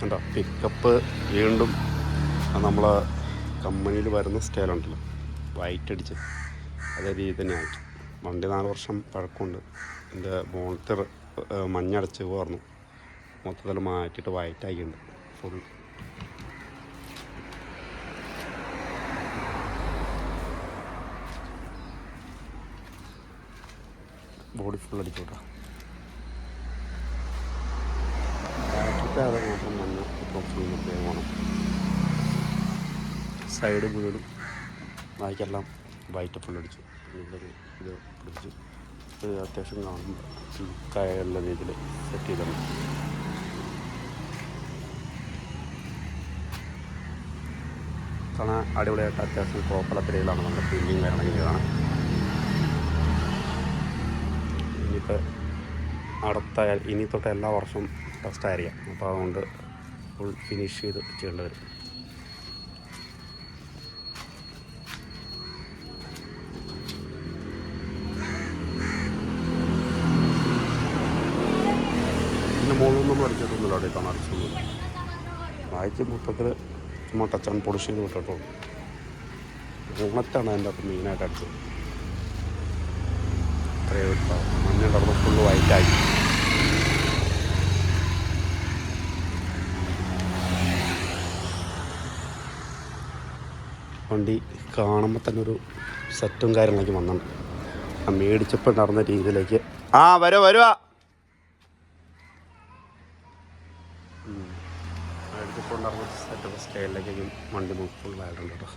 കണ്ടോ? പിക്കപ്പ് വീണ്ടും നമ്മൾ കമ്പനിയിൽ വരുന്ന സ്റ്റൈലുണ്ടല്ലോ വൈറ്റ് അടിച്ച് അതേ രീതി തന്നെ ആക്കി വണ്ടി നാല് വർഷം പഴക്കമുണ്ട്. എന്റെ മോണിറ്റർ മഞ്ഞടച്ച് പോർന്നു. മൊത്തത്തിൽ മാറ്റിയിട്ട് വൈറ്റ് ആക്കിയിട്ടുണ്ട് ഫുൾ ബോഡി ഫുൾ അടിച്ചോട്ടാ ഫുൾ വേണം. സൈഡ് മുഴുവനും ബാക്കിയെല്ലാം വൈറ്റ് ഇവിടെ ഇത് പിടിച്ചു. അത്യാവശ്യം കാണുമ്പോൾ കായുള്ള രീതിയിൽ സെറ്റ് ചെയ്തിട്ടുണ്ട് കാണാൻ അടിപൊളിയായിട്ട് അത്യാവശ്യം കോപ്പലത്തിലാണ് നമ്മുടെ ഫീലിംഗ് വരണമെങ്കിൽ കാണാം. ഇനിയിപ്പോൾ അടുത്ത ഇനി തൊട്ട് എല്ലാ വർഷവും ടെസ്റ്റ് ആയിരിക്കാം. അപ്പോൾ അതുകൊണ്ട് ഫുൾ ഫിനിഷ് ചെയ്ത് ചെയ്യേണ്ടി വരും പിന്നെ മുകളിൽ നമ്മൾ അവിടെ പൊളിഷ് ചെയ്ത് വിട്ടിട്ടുള്ളൂ ഓണത്താണ് അതിന്റെ അകത്ത് മെയിനായിട്ട് അടിച്ചത്. ഇട്ടാവും മഞ്ഞ കടന്ന് ഫുള്ള് വൈറ്റായി വണ്ടി കാണുമ്പോൾ തന്നെ ഒരു സെറ്റും കാര്യങ്ങളൊക്കെ വന്നിട്ടുണ്ട് ആ മേടിച്ചപ്പോൾ നടന്ന രീതിയിലേക്ക്. ആ വരുക വരുക മേടിച്ചപ്പോൾ ഉണ്ടായിരുന്ന സെറ്റപ്പ് സ്റ്റൈലിലേക്കും വണ്ടി ഫുള്ളായിട്ടുണ്ട് കേട്ടോ.